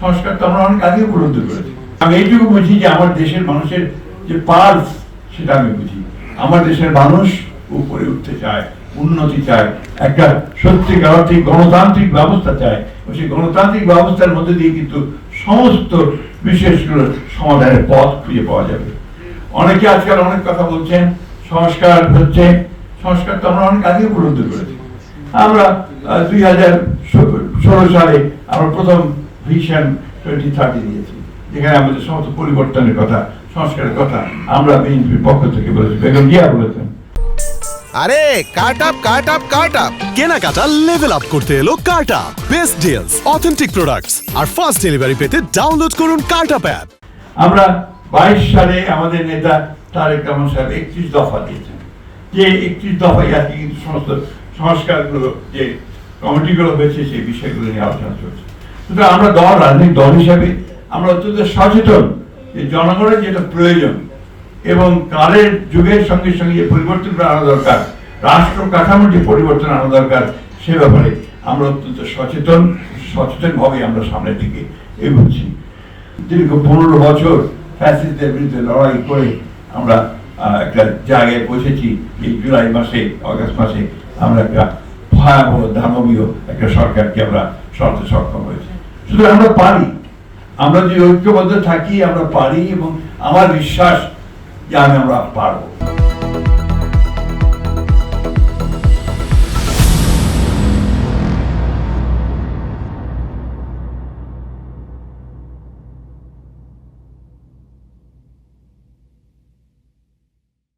সংস্কার তো আমরা অনেক আগে উপলব্ধ করেছি। আমি এইটুকু বুঝি যে আমার দেশের মানুষের যে পালস, সেটা আমি বুঝি। আমার দেশের মানুষ উপরে উঠতে চায়, উন্নতি চায়, একটা সত্যিকার অর্থে গণতান্ত্রিক ব্যবস্থা চায়। সেই গণতান্ত্রিক ব্যবস্থার মধ্যে দিয়ে কিন্তু সমস্ত বিষয়গুলোর সমাধানের পথ খুঁজে পাওয়া যাবে। অনেকে আজকাল অনেক কথা বলছেন, সংস্কার হচ্ছে, সংস্কার তো আমরা অনেক আগে উপলব্ধি করেছি। আমরা দুই হাজার ষোলো সালে আমরা প্রথম ভিশন টোয়েন্টি থার্টি দিয়েছি। যেখানে আমাদের সমস্ত পরিবর্তনের কথা সংস্কারের কথা আমরা বিএনপির পক্ষ থেকে বলেছি। বেগম জিয়া বলেছেন। আরে cut up cut up cut up কেনাকাটা লেভেল আপ করতে এলো কার্টা বেস্ট ডিলস অথেন্টিক প্রোডাক্টস আর ফাস্ট ডেলিভারি পেতে ডাউনলোড করুন কার্টা অ্যাপ আমরা বাইশ সালে আমাদের নেতা তারেক রহমান সাহেব একত্রিশ দফা দিয়েছেন। যে একত্রিশ দফায় আর কি কিন্তু সমস্ত সংস্কারগুলো যে কমিটিগুলো হয়েছে সেই বিষয়গুলো নিয়ে আলোচনা চলছে। সুতরাং আমরা দল, রাজনৈতিক দল হিসাবে আমরা অত্যন্ত সচেতন যে জনগণের যেটা প্রয়োজন এবং কালের যুগের সঙ্গে সঙ্গে যে পরিবর্তন আনা দরকার, রাষ্ট্র কাঠামোর যে পরিবর্তন আনা দরকার, সে ব্যাপারে আমরা অত্যন্ত সচেতন, সচেতনভাবে আমরা সামনের দিকে এগোচ্ছি। দীর্ঘ পনেরো বছর ফ্যাসিস্টদের বিরুদ্ধে লড়াই করে আমরা একটা জায়গায় পৌঁছেছি এই জুলাই মাসে, অগস্ট মাসে আমরা একটা ভয়াবহ দানবীয় একটা সরকারকে আমরা সরতে সক্ষম হয়েছি। শুধু আমরা পারি। আমরা যদি ঐক্যবদ্ধ থাকি, আমরা পারি এবং আমার বিশ্বাস যে আমি আমরা পারব।